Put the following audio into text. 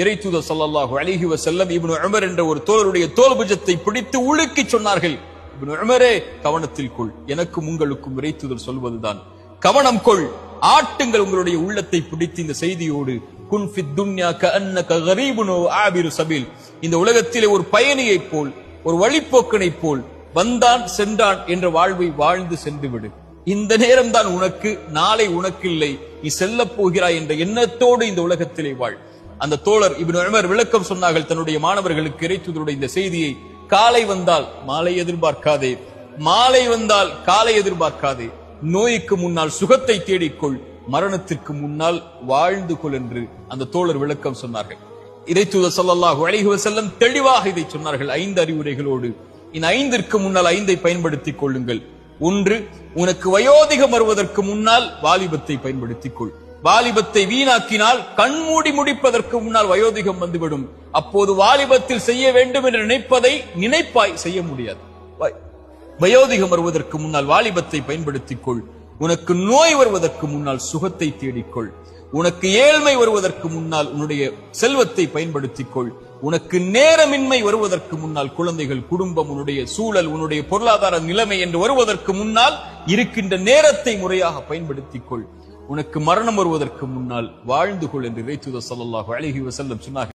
இறை தூத சல்லாஹூ அலிஹி வசல்லம் இப்னு உமர் என்ற ஒரு தோழருடைய தோல் புஜத்தை பிடித்து உழுக்கி சொன்னார்கள். இப்னு உமரே கவனத்தில் கொள். எனக்கும் உங்களுக்கும் இறைத்துதர் சொல்வதுதான். கவனம் கொள். ஆட்டுங்கள் உங்களுடைய உள்ளத்தை பிடித்து இந்த செய்தியோடு குன் ஃபித் துன்யா க அன்ன வ ஆபிரு சபில். இந்த உலகத்திலே ஒரு பயணியைப் போல் ஒரு வழிப்போக்கனைப் போல் வந்தான் சென்றான் என்ற வாழ்வை வாழ்ந்து சென்று விடு இந்த நேரம்தான் உனக்கு நாளை உனக்கு இல்லை நீ செல்லப் போகிறாய் என்ற எண்ணத்தோடு இந்த உலகத்திலே வாழ். அந்த தோழர் இபின் உமர் விளக்கம் சொன்னார்கள் தன்னுடைய மாணவர்களுக்கு இறைத்துதருடைய இந்த செய்தியை காலை வந்தால் மாலை எதிர்பார்க்காதே மாலை வந்தால் காலை எதிர்பார்க்காதே நோய்க்கு முன்னால் சுகத்தை தேடிக்கொள் மரணத்திற்கு முன்னால் வாழ்ந்து கொள் என்று அந்த தோழர் விளக்கம் சொன்னார்கள். இறைத்தூதர் சொல்லல்லாஹு அழகுவ செல்லம் தெளிவாக இதை சொன்னார்கள் ஐந்து அறிவுரைகளோடு. இந்த ஐந்திற்கு முன்னால் ஐந்தை பயன்படுத்திக் கொள்ளுங்கள். ஒன்று உனக்கு வயோதிகம் வருவதற்கு முன்னால் வாலிபத்தை பயன்படுத்திக் கொள். வாலிபத்தை வீணாக்கினால் கண்மூடி முடிப்பதற்கு முன்னால் வயோதிகம் வந்துவிடும். அப்போது வாலிபத்தில் செய்ய வேண்டும் என்று நினைப்பதை நினைப்பாய் செய்ய முடியாது. வயோதிகம் வருவதற்கு முன்னால் வாலிபத்தை பயன்படுத்திக் கொள் உனக்கு நோய் வருவதற்கு முன்னால் சுகத்தை தேடிக்கொள். உனக்கு ஏழ்மை வருவதற்கு முன்னால் உன்னுடைய செல்வத்தை பயன்படுத்திக் கொள் உனக்கு நேரமின்மை வருவதற்கு முன்னால் குழந்தைகள் குடும்பம் உன்னுடைய சூழல் உன்னுடைய பொருளாதார நிலைமை என்று வருவதற்கு முன்னால் இருக்கின்ற நேரத்தை முறையாக பயன்படுத்திக் கொள் உனக்கு மரணம் வருவதற்கு முன்னால் வாழ்ந்து கொள் என்று இறைத்துதர் ஸல்லல்லாஹு அலைஹி வஸல்லம் சொன்னார்கள்.